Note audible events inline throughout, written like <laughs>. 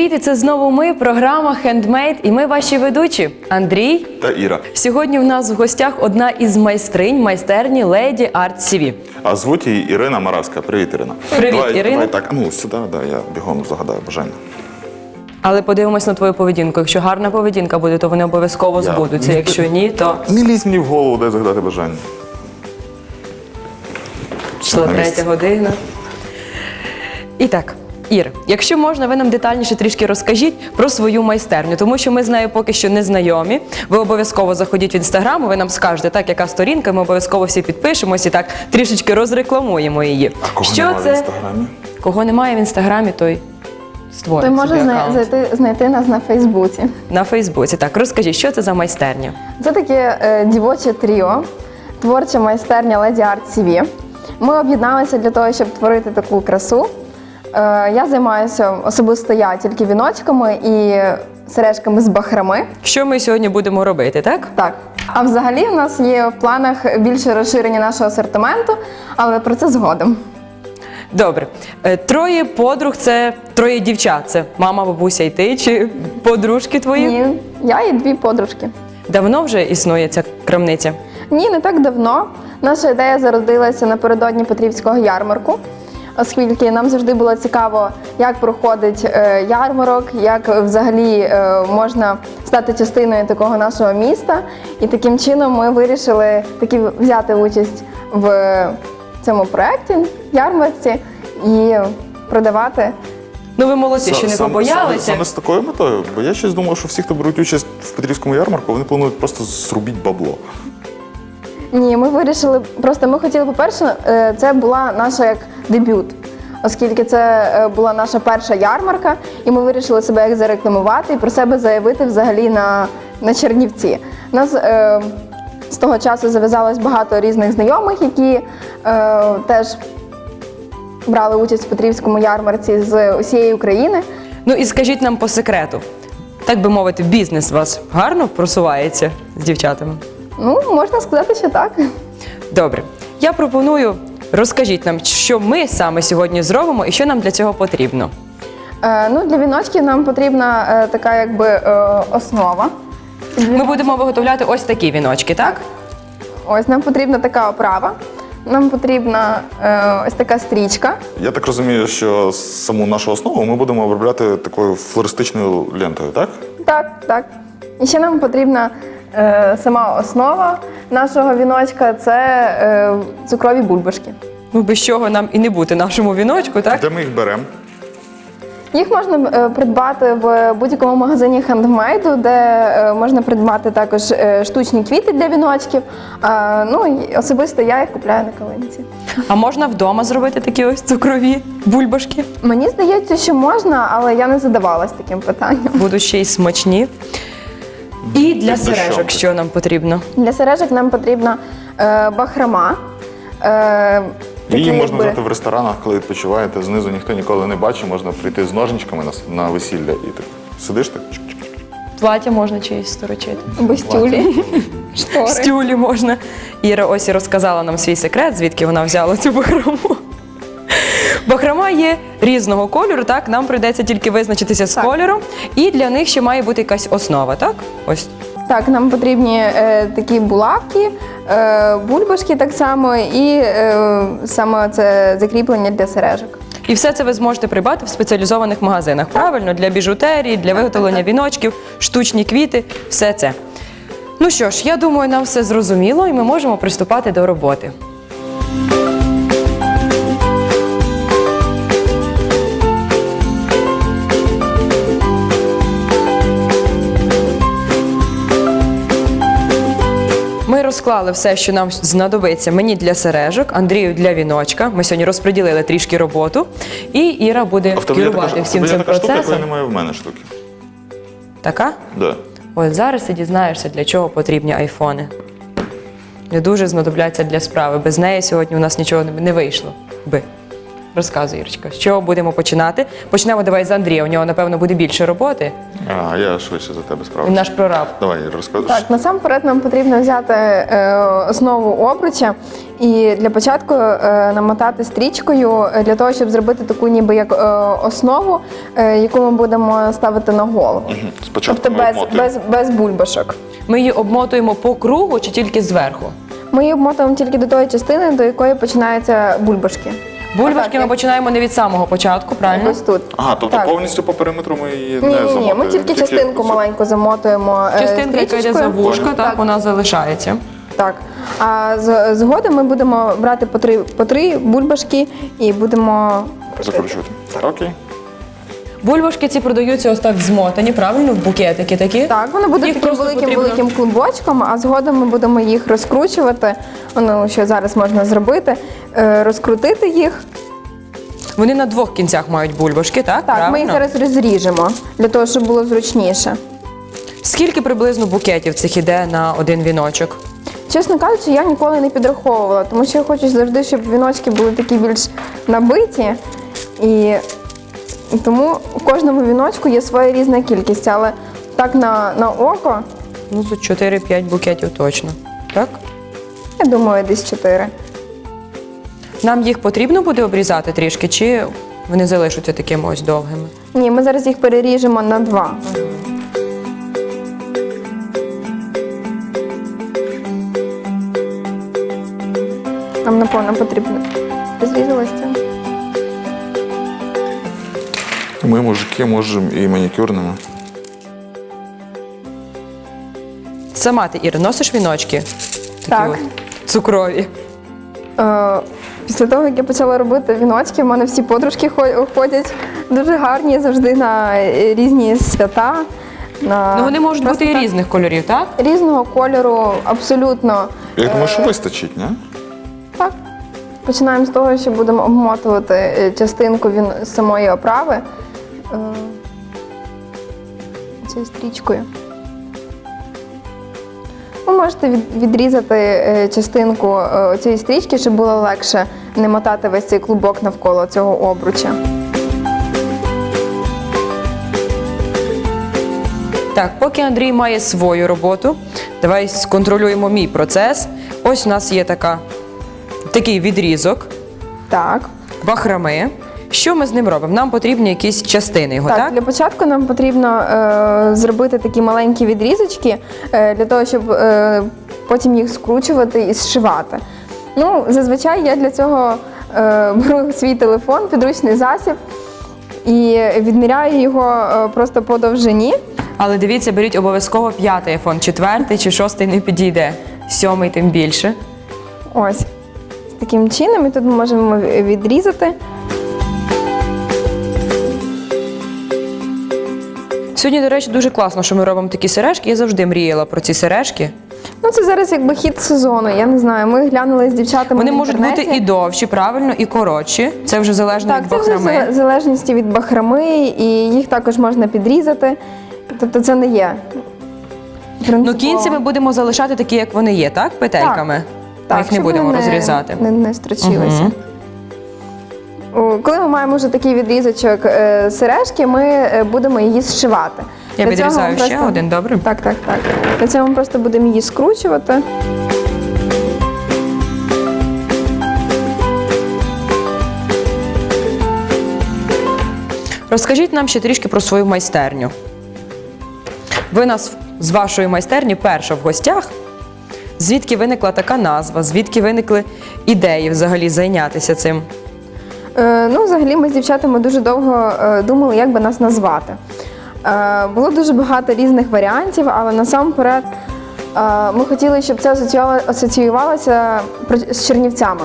Привіт, і це знову ми, програма Handmade, і ми ваші ведучі Андрій. Та Іра. Сьогодні в нас в гостях одна із майстринь майстерні Lady Art CV. А звуть її Ірина Маравська. Привіт, Ірина. Привіт, давай, Ірина. Давай так, ну сюди, да, я бігом загадаю бажання. Але подивимось на твою поведінку. Якщо гарна поведінка буде, то вони обов'язково Я- збудуться. Якщо ні, то Не лізь мені в голову, дай загадати бажання. пішла На третя година. І так. Ір, якщо можна, ви нам детальніше трішки розкажіть про свою майстерню, тому що ми з нею поки що не знайомі. Ви обов'язково заходіть в інстаграм, ви нам скажете, так, яка сторінка, ми обов'язково всі підпишемось і так трішечки розрекламуємо її. А кого що немає це? в інстаграмі? Кого немає в інстаграмі, той створить. Ти можеш собі аккаунт. знайти, знайти нас на Фейсбуці. на Фейсбуці. Так, розкажіть, що це за майстерня? Це таке е, дівоче тріо, творча майстерня Lady Art CV. Ми об'єдналися для того, щоб творити таку красу. Е, я займаюся особисто я тільки віночками і сережками з бахрами. Що ми сьогодні будемо робити, так? Так. А взагалі в нас є в планах більше розширення нашого асортименту, але про це згодом. Добре. Е, Троє подруг це троє дівчат. Це мама, бабуся і ти, чи подружки твої? Ні, я і дві подружки. Давно вже існує ця крамниця? Ні, не так давно. Наша ідея зародилася напередодні Петрівського ярмарку, оскільки нам завжди було цікаво, як проходить е, ярмарок, як взагалі е, можна стати частиною такого нашого міста. І таким чином ми вирішили таки взяти участь в цьому проєкті, ярмарці і продавати. Ну ви молодці, що не Сам- Саме, побоялися. саме з такою метою, бо я щось думав, що всі, хто беруть участь в Петрівському ярмарку, вони планують просто зрубіть бабло. Ні, ми вирішили. Просто ми хотіли, по-перше, е, це була наша як дебют, оскільки це е, була наша перша ярмарка, і ми вирішили себе як зарекламувати і про себе заявити взагалі на, на Чернівці. У нас е, з того часу зав'язалось багато різних знайомих, які е, теж брали участь в Петрівському ярмарці з усієї України. Ну і скажіть нам по секрету. Так би мовити, бізнес у вас гарно просувається з дівчатами? Ну, можна сказати, що так. Добре. Я пропоную розкажіть нам, що ми саме сьогодні зробимо і що нам для цього потрібно. Е, ну, для віночків нам потрібна е, така якби е, основа. Ми будемо виготовляти ось такі віночки, так? Ось нам потрібна така оправа. Нам потрібна е, ось така стрічка. Я так розумію, що саму нашу основу ми будемо обробляти такою флористичною лентою, так? Так, так. І ще нам потрібна сама основа нашого віночка це е, цукрові бульбашки. Ну, без чого нам і не бути нашому віночку, так? Де ми їх беремо? Їх можна е, придбати в будь-якому магазині хендмейду, де е, можна придбати також е, штучні квіти для віночків. Е, ну і особисто я їх купляю на калинці. А можна вдома зробити такі ось цукрові бульбашки? Мені здається, що можна, але я не задавалась таким питанням. Будуть ще й смачні. І для Як сережок, чого? що нам потрібно? Для сережок нам потрібна е, бахрома. Е, Її можна якби- взяти в ресторанах, коли відпочиваєте, знизу ніхто ніколи не бачить, можна прийти з ножничками на, на весілля і так сидиш так. чик-чик. Плаття можна чиїсь сторочити. без тюлі. Штори. Стюлі можна. Іра ось і розказала нам свій секрет, звідки вона взяла цю бахрому. Бахрома є різного кольору, так? Нам прийдеться тільки визначитися з Так. кольором. І для них ще має бути якась основа, так? Ось. Так, нам потрібні е, такі булавки, е, бульбашки так само, і е, саме це закріплення для сережок. І все це ви зможете придбати в спеціалізованих магазинах. Правильно, для біжутерії, для виготовлення віночків, штучні квіти, все це. Ну що ж, я думаю, нам все зрозуміло, і ми можемо приступати до роботи. Розклали все, що нам знадобиться мені для сережок, Андрію для віночка. Ми сьогодні розподілили трішки роботу, і Іра буде А в тебе є така, керувати в всім тебе є цим така штука, якої процесом. немає в мене штуки. Така? Да. От зараз ти дізнаєшся, для чого потрібні айфони. Не дуже знадобляться для справи. Без неї сьогодні у нас нічого не- не вийшло би. Розказуй, Ірочка, з чого будемо починати? Почнемо давай з Андрія. У нього, напевно, буде більше роботи. А, я швидше за тебе справлюся. наш прораб. Давай, розкажеш. Так, насамперед нам потрібно взяти е, основу обруча і для початку е, намотати стрічкою для того, щоб зробити таку ніби як е, основу, е, яку ми будемо ставити на голову. Спочатку Тобто ми без, без, без бульбашок. Ми її обмотуємо по кругу чи тільки зверху? Ми її обмотуємо тільки до тої частини, до якої починаються бульбашки. Бульбашки ми починаємо не від самого початку, правильно? Ось тут. Ага, тобто Так. повністю по периметру ми її Ні, не ні, ні, замотуємо. ми тільки частинку маленьку замотуємо. е, Частинка, яка йде за стрічечкою. вушко, так, Так. вона залишається. Так. А з- згодом ми будемо брати по три, по три бульбашки і будемо Закручувати. Окей. Бульбашки ці продаються ось так змотані, правильно, в букетики такі. Так, вони будуть таким великим потрібно- великим клубочком, а згодом ми будемо їх розкручувати. Ну, що зараз можна зробити, е, розкрутити їх. Вони на двох кінцях мають бульбашки, так? Так, правильно? ми їх зараз розріжемо для того, щоб було зручніше. Скільки приблизно букетів цих іде на один віночок? Чесно кажучи, я ніколи не підраховувала, тому що я хочу завжди, щоб віночки були такі більш набиті. І тому у кожному віночку є своя різна кількість, але так на, на око, Ну, за 4-5 букетів точно. Так? я думаю, десь чотири. Нам їх потрібно буде обрізати трішки, чи вони залишаться такими ось довгими? Ні, ми зараз їх переріжемо на два. Нам напевно потрібно. Зрізалось це? Ми, мужики, можемо і манікюрними. Сама ти, Іра, носиш віночки? Такі Так. от цукрові. Е, після того, як я почала робити віночки, в мене всі подружки хо- ходять дуже гарні завжди на е, різні свята. На... Ну вони можуть просто бути і так. різних кольорів, так? Різного кольору, абсолютно. Я думаю, що вистачить, ні? Так. Починаємо з того, що будемо обмотувати е, частинку він самої оправи е, цією стрічкою. Ви можете відрізати е, частинку е, цієї стрічки, щоб було легше не мотати весь цей клубок навколо цього обруча. Так, поки Андрій має свою роботу, давай сконтролюємо мій процес. Ось у нас є така, такий відрізок Так. бахрами. Що ми з ним робимо? Нам потрібні якісь частини його, Так, так? для початку нам потрібно е, зробити такі маленькі відрізочки е, для того, щоб е, потім їх скручувати і зшивати. Ну, зазвичай я для цього е, беру свій телефон, підручний засіб і відміряю його е, просто по довжині. Але дивіться, беріть обов'язково п'ятий айфон, четвертий чи шостий не підійде. Сьомий тим більше. Ось таким чином, і тут ми можемо відрізати. Сьогодні, до речі, дуже класно, що ми робимо такі сережки. Я завжди мріяла про ці сережки. Ну, це зараз якби хід сезону. Я не знаю. Ми глянули з дівчатами. Вони в можуть бути інтернеті. і довші, правильно, і коротші. Це вже залежно Так, від це вже бахрами. в залежності від бахрами, і їх також можна підрізати. Тобто це не є. Ну, принципово. кінці ми будемо залишати такі, як вони є, так? Петельками. Так, ми їх не щоб будемо вони розрізати. Не, не строчилися. Мгм. Коли ми маємо вже такий відрізочок е, сережки, ми е, будемо її зшивати. Я Для цього відрізаю ми ще один, добре? Так, так, так. Для цього ми просто будемо її скручувати. Розкажіть нам ще трішки про свою майстерню. Ви нас з вашої майстерні перша в гостях. Звідки виникла така назва? Звідки виникли ідеї взагалі зайнятися цим? Е, ну, взагалі, ми з дівчатами дуже довго е, думали, як би нас назвати. Е, було дуже багато різних варіантів, але насамперед ми хотіли, щоб це асоціювалося з Чернівцями.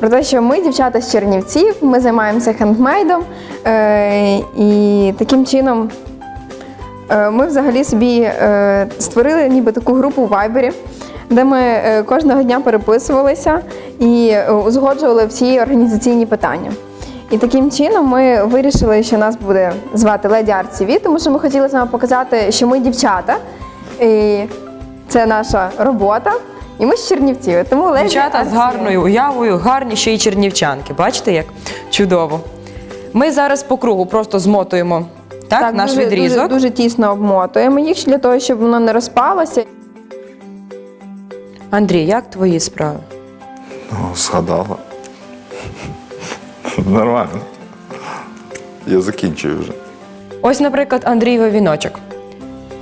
Про те, що ми, дівчата з Чернівців, ми займаємося хендмейдом, і таким чином Ми взагалі собі створили ніби таку групу в Вайбері, де ми е, кожного дня переписувалися і е, узгоджували всі організаційні питання. І таким чином ми вирішили, що нас буде звати Леді Арт CV, тому що ми хотіли саме показати, що ми дівчата, і це наша робота, І ми з Чернівців, тому Лесі Дівчата з гарною уявою, гарні ще й чернівчанки. Бачите, як чудово. Ми зараз по кругу просто змотуємо так, наш дуже, відрізок. Дуже, дуже тісно обмотуємо їх для того, щоб воно не розпалося. Андрій, як твої справи? Ну, згадала. Нормально. Я закінчую вже. Ось, наприклад, Андрієвий віночок.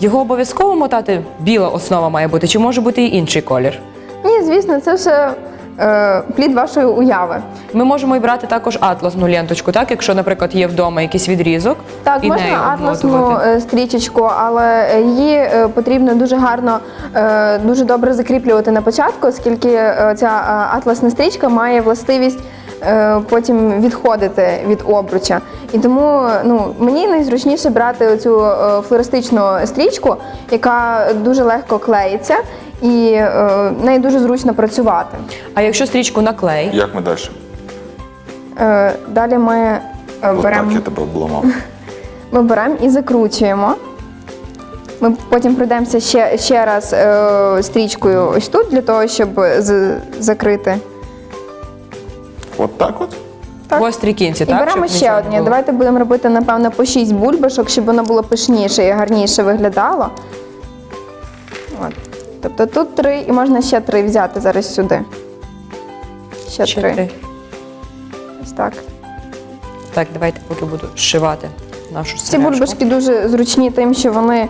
Його обов'язково мотати біла основа має бути, чи може бути і інший колір? Ні, звісно, це все е, плід вашої уяви. Ми можемо і брати також атласну ленточку, так? Якщо, наприклад, є вдома якийсь відрізок, Так, і нею можна атласну обмотувати. е, стрічечку, але її е, потрібно дуже гарно, е, дуже добре закріплювати на початку, оскільки е, ця е, атласна стрічка має властивість е, потім відходити від обруча. І тому ну, мені найзручніше брати цю флористичну стрічку, яка дуже легко клеїться і е, нею дуже зручно працювати. А якщо стрічку на клей, Як ми далі? Е, Далі ми е, Отак я тебе обламав. <laughs> Ми беремо і закручуємо. Ми потім пройдемося ще, ще раз е, стрічкою ось тут, для того, щоб з- закрити. От так от? Так. гострі кінці, І так? беремо щоб ще нічого не одні. було. Давайте будемо робити, напевно, по 6 бульбашок, щоб воно було пишніше і гарніше виглядало. От. Тобто тут три, і можна ще три взяти зараз сюди. Ще, Ще три. три. Ось так. Так, давайте поки буду зшивати нашу Ці сережку. бульбашки дуже зручні тим, що вони е,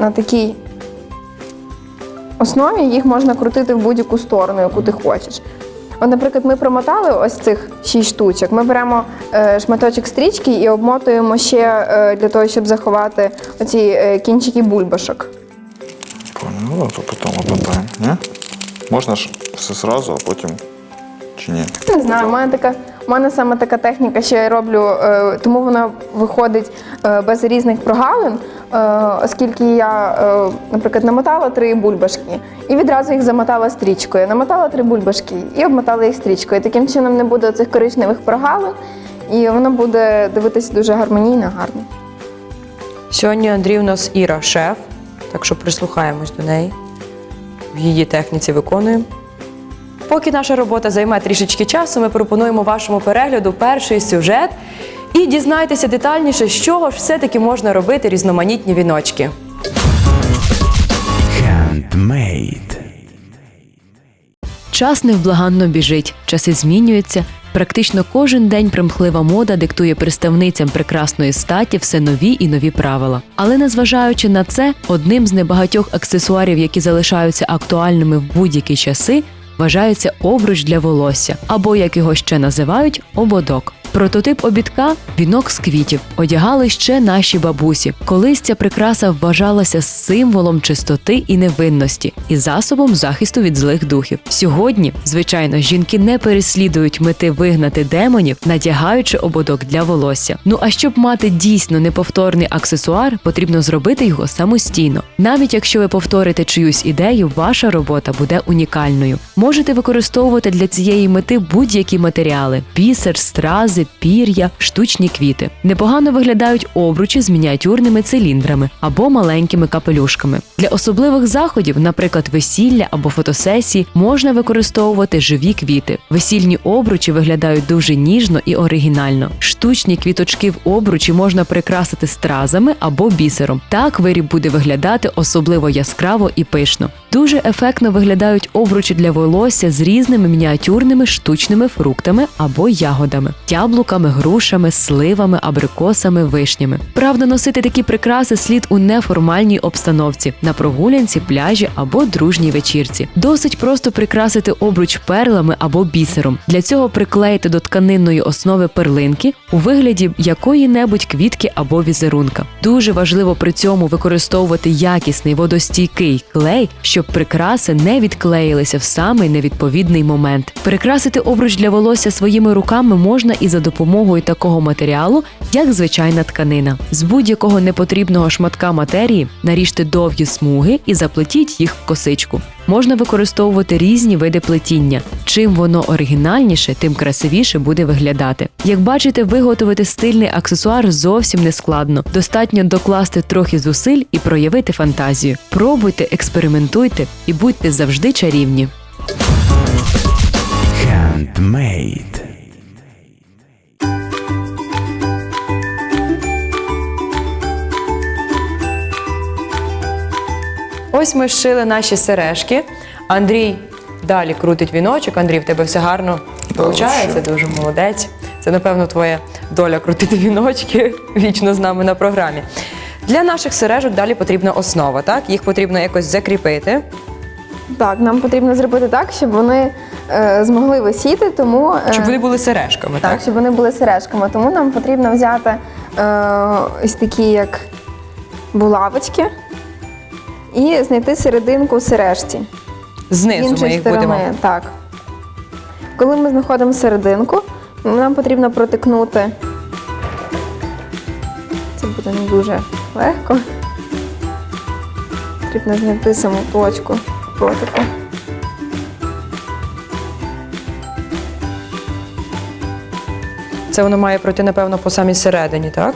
на такій основі їх можна крутити в будь-яку сторону, яку ти хочеш. От, наприклад, ми промотали ось цих шість штучок. Ми беремо е, шматочок стрічки і обмотуємо ще е, для того, щоб заховати оці е, кінчики бульбашок. Поняла, то потім обмотаємо. Ні? Можна ж все зразу, а потім чи ні? Не знаю, у мене така. У мене саме така техніка, що я роблю, е, тому вона виходить е, без різних прогалин, е, оскільки я, наприклад, намотала три бульбашки і відразу їх замотала стрічкою. Намотала три бульбашки і обмотала їх стрічкою. Таким чином не буде цих коричневих прогалин, і воно буде дивитися дуже гармонійно, гарно. Сьогодні Андрій у нас Іра шеф, так що прислухаємось до неї. В її техніці виконуємо. Поки наша робота займе трішечки часу, ми пропонуємо вашому перегляду перший сюжет і дізнайтеся детальніше, з чого ж все-таки можна робити різноманітні віночки. Handmade. Час невблаганно біжить, часи змінюються. Практично кожен день примхлива мода диктує представницям прекрасної статі все нові і нові правила. Але незважаючи на це, одним з небагатьох аксесуарів, які залишаються актуальними в будь-які часи, вважається обруч для волосся, або як його ще називають, ободок. Прототип обідка вінок з квітів одягали ще наші бабусі. Колись ця прикраса вважалася символом чистоти і невинності і засобом захисту від злих духів. Сьогодні, звичайно, жінки не переслідують мети вигнати демонів, надягаючи ободок для волосся. Ну а щоб мати дійсно неповторний аксесуар, потрібно зробити його самостійно. Навіть якщо ви повторите чиюсь ідею, ваша робота буде унікальною. Можете використовувати для цієї мети будь-які матеріали: бісер, стрази, пір'я, штучні квіти. Непогано виглядають обручі з мініатюрними циліндрами або маленькими капелюшками. Для особливих заходів, наприклад, весілля або фотосесії, можна використовувати живі квіти. Весільні обручі виглядають дуже ніжно і оригінально. Штучні квіточки в обручі можна прикрасити стразами або бісером. Так виріб буде виглядати особливо яскраво і пишно. Дуже ефектно виглядають обручі для волосся з різними мініатюрними штучними фруктами або ягодами, яблуками, грушами, сливами, абрикосами, вишнями. Правда, носити такі прикраси слід у неформальній обстановці на прогулянці, пляжі або дружній вечірці. Досить просто прикрасити обруч перлами або бісером. Для цього приклеїти до тканинної основи перлинки у вигляді якої-небудь квітки або візерунка. Дуже важливо при цьому використовувати якісний водостійкий клей, щоб прикраси не відклеїлися в самий невідповідний момент. Прикрасити обруч для волосся своїми руками можна і за допомогою такого матеріалу, як звичайна тканина. З будь-якого непотрібного шматка матерії наріжте довгі смуги і заплетіть їх в косичку. можна використовувати різні види плетіння. Чим воно оригінальніше, тим красивіше буде виглядати. Як бачите, виготовити стильний аксесуар зовсім не складно. Достатньо докласти трохи зусиль і проявити фантазію. Пробуйте, експериментуйте і будьте завжди чарівні. Handmade. Ось ми зшили наші сережки. Андрій далі крутить віночок. Андрій, в тебе все гарно виходить, дуже молодець. Це, напевно, твоя доля крутити <laughs> віночки вічно з нами на програмі. Для наших сережок далі потрібна основа, так? Їх потрібно якось закріпити. Так, нам потрібно зробити так, щоб вони е, змогли висіти, тому е, Щоб вони були сережками, так, так? щоб вони були сережками. Тому нам потрібно взяти е, ось такі, як булавочки, і знайти серединку в сережці. Знизу ми їх будемо. так. Коли ми знаходимо серединку, нам потрібно протикнути. Це буде не дуже легко. Потрібно знайти саму точку протику. Це воно має пройти, напевно, по самій середині, так?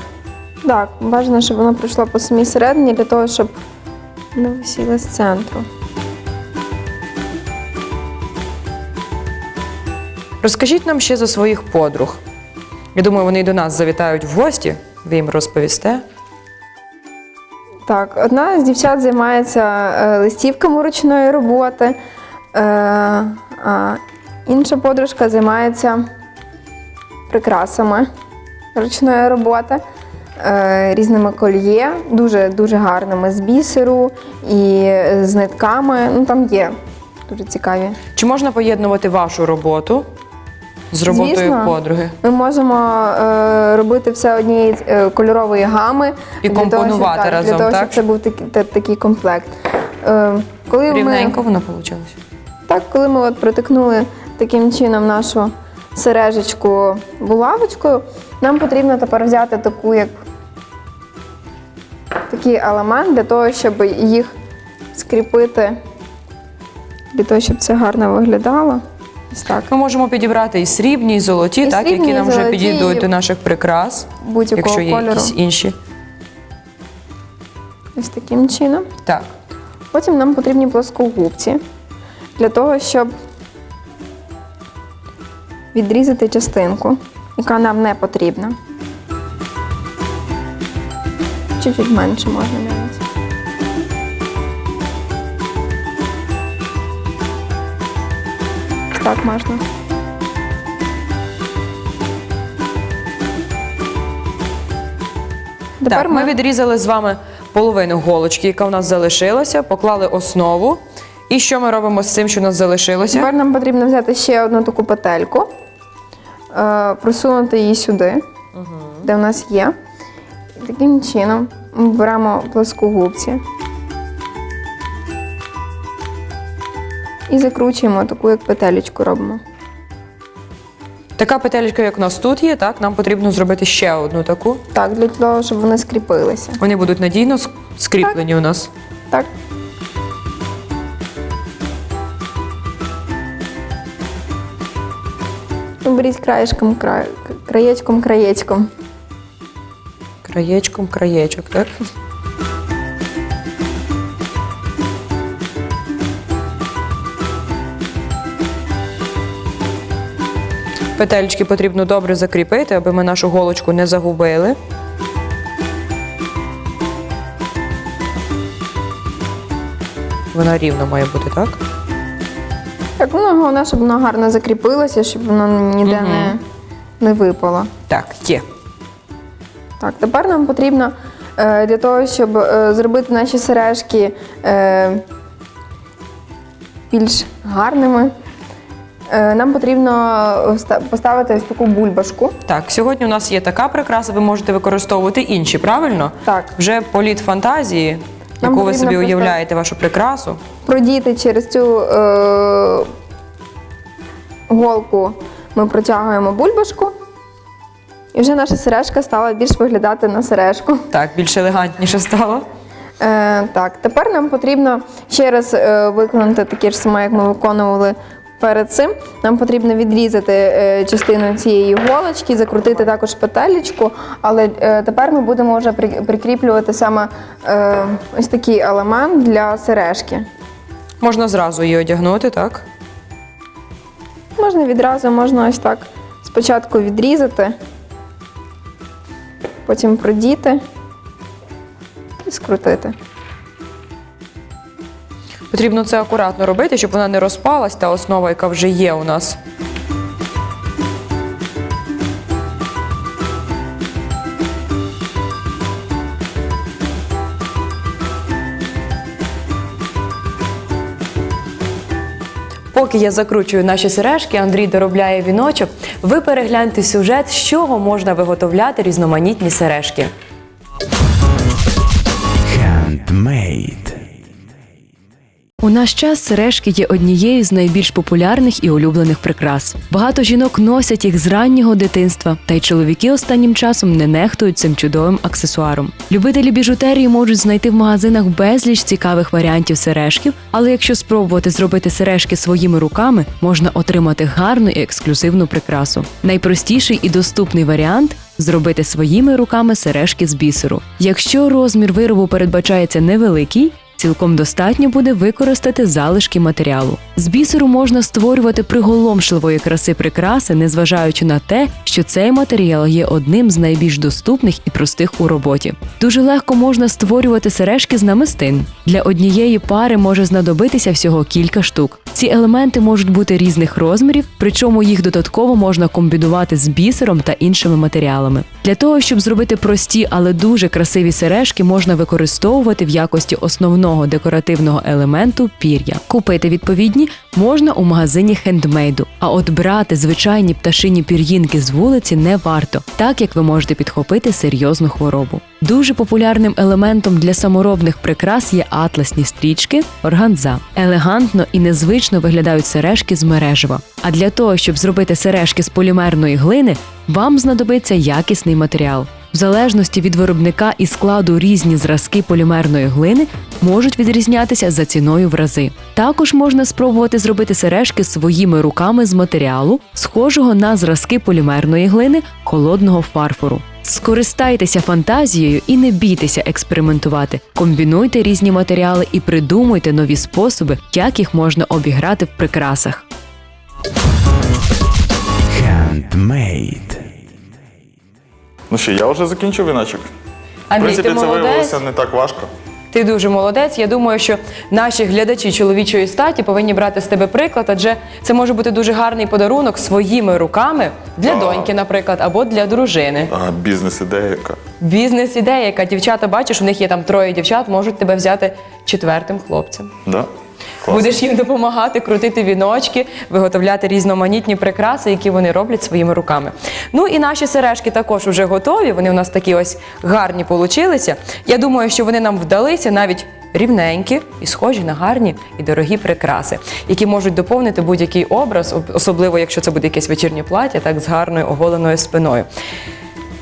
Так, бажано, щоб воно пройшло по самій середині для того, щоб не висіло з центру. Розкажіть нам ще за своїх подруг. Я думаю, вони і до нас завітають в гості. Ви їм розповісте. Так, одна з дівчат займається е, листівками ручної роботи, е, а інша подружка займається прикрасами ручної роботи, різними кольє, дуже дуже гарними з бісеру і з нитками. Ну там є дуже цікаві. Чи можна поєднувати вашу роботу з роботою Звісно. подруги? Ми можемо е, робити все однієї е, кольорової гами І для того, компонувати щоб, так, разом, для того, так? щоб це був такий, та- такий комплект. Е, коли Рівненько Ми, воно вийшло. так, коли ми от протикнули таким чином нашу сережечку булавочкою, нам потрібно тепер взяти таку, як такий елемент для того, щоб їх скріпити, для того, щоб це гарно виглядало. Ось так. Ми можемо підібрати і срібні, і золоті, І так, срібні, які і нам вже золоті, підійдуть і- до наших прикрас, Будь-якого якщо є кольору. якісь інші. Ось таким чином. Так. Потім нам потрібні плоскогубці для того, щоб відрізати частинку, яка нам не потрібна. Чуть-чуть менше можна навіть. Так можна. так, ми відрізали з вами половину голочки, яка у нас залишилася, поклали основу. І що ми робимо з цим, що у нас залишилося? Тепер нам потрібно взяти ще одну таку петельку, е, просунути її сюди, де в нас є. Таким чином ми беремо плоскогубці і закручуємо таку, як петелечку робимо. Така петелечка, як у нас тут є, так, нам потрібно зробити ще одну таку. Так, для того, щоб вони скріпилися. Вони будуть надійно ск- скріплені у нас. Так. Ну, Беріть краєчком, край, краєчком, краєчком. Краєчком, краєчок, так? Петельки потрібно добре закріпити, аби ми нашу голочку не загубили. Вона рівно має бути, так? Так, ну головне, щоб воно гарно закріпилося, щоб воно ніде не, не випало. Так, є. Так, тепер нам потрібно е, для того, щоб е, зробити наші сережки е, більш гарними, нам потрібно поставити ось таку бульбашку. Так, сьогодні у нас є така прикраса, ви можете використовувати інші, правильно? Так. Вже політ фантазії, яку ви собі уявляєте, вашу прикрасу. Продіти через цю е, голку ми протягуємо бульбашку. І вже наша сережка стала більш виглядати на сережку. Так, більш елегантніше стало. Е, так, тепер нам потрібно ще раз е, виконати таке ж саме, як ми виконували перед цим. Нам потрібно відрізати е, частину цієї голочки, закрутити також петелечку, але е, тепер ми будемо вже при- прикріплювати саме е, ось такий елемент для сережки. Можна зразу її одягнути, так? Можна відразу, можна ось так спочатку відрізати, потім продіти і скрутити. Потрібно це акуратно робити, щоб вона не розпалась, та основа, яка вже є у нас. Поки я закручую наші сережки, Андрій доробляє віночок. Ви перегляньте сюжет, з чого можна виготовляти різноманітні сережки. Handmade. У наш час сережки є однією з найбільш популярних і улюблених прикрас. Багато жінок носять їх з раннього дитинства, та й чоловіки останнім часом не нехтують цим чудовим аксесуаром. Любителі біжутерії можуть знайти в магазинах безліч цікавих варіантів сережків, але якщо спробувати зробити сережки своїми руками, можна отримати гарну і ексклюзивну прикрасу. Найпростіший і доступний варіант зробити своїми руками сережки з бісеру. Якщо розмір виробу передбачається невеликий, Цілком достатньо буде використати залишки матеріалу. З бісеру можна створювати приголомшливої краси прикраси, незважаючи на те, що цей матеріал є одним з найбільш доступних і простих у роботі. Дуже легко можна створювати сережки з намистин. Для однієї пари може знадобитися всього кілька штук. Ці елементи можуть бути різних розмірів, причому їх додатково можна комбінувати з бісером та іншими матеріалами. Для того, щоб зробити прості, але дуже красиві сережки, можна використовувати в якості основного декоративного елементу пір'я. Купити відповідні можна у магазині хендмейду. А от брати звичайні пташині пір'їнки з вулиці не варто, так як ви можете підхопити серйозну хворобу. Дуже популярним елементом для саморобних прикрас є атласні стрічки, органза. Елегантно і незвично виглядають сережки з мережева. А для того, щоб зробити сережки з полімерної глини, вам знадобиться якісний матеріал. В залежності від виробника і складу різні зразки полімерної глини можуть відрізнятися за ціною в рази. Також можна спробувати зробити сережки своїми руками з матеріалу, схожого на зразки полімерної глини холодного фарфору. Скористайтеся фантазією і не бійтеся експериментувати. Комбінуйте різні матеріали і придумуйте нові способи, як їх можна обіграти в прикрасах. Handmade. Ну що, я вже закінчив віночок. В Андрій, принципі, ти це молодець. виявилося не так важко. Ти дуже молодець. Я думаю, що наші глядачі чоловічої статі повинні брати з тебе приклад, адже це може бути дуже гарний подарунок своїми руками для Так. доньки, наприклад, або для дружини. А, бізнес-ідея яка. Бізнес-ідея, яка дівчата бачиш, у них є там троє дівчат, можуть тебе взяти четвертим хлопцем. Да? Клас. Будеш їм допомагати крутити віночки, виготовляти різноманітні прикраси, які вони роблять своїми руками. Ну і наші сережки також вже готові. Вони у нас такі ось гарні получилися. Я думаю, що вони нам вдалися навіть рівненькі і схожі на гарні і дорогі прикраси, які можуть доповнити будь-який образ, особливо якщо це буде якесь вечірнє плаття, так з гарною оголеною спиною.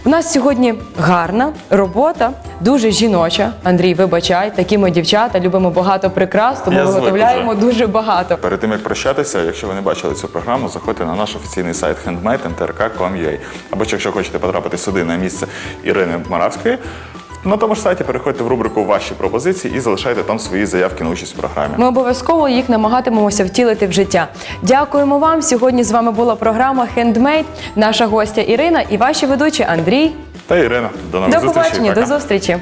У нас сьогодні гарна робота, дуже жіноча. Андрій, вибачай, такі ми дівчата, любимо багато прикрас, тому Я звик виготовляємо уже. дуже багато. Перед тим як прощатися, якщо ви не бачили цю програму, заходьте на наш офіційний сайт handmade.mtrk.com.ua. Або ж якщо хочете потрапити сюди на місце Ірини Моравської, на тому ж сайті переходьте в рубрику Ваші пропозиції і залишайте там свої заявки на участь в програмі. Ми обов'язково їх намагатимемося втілити в життя. Дякуємо вам. Сьогодні з вами була програма «Хендмейд». наша гостя Ірина і ваші ведучі Андрій. Та Ірина, до нових До зустрічей. побачення, зустрічі, до зустрічі.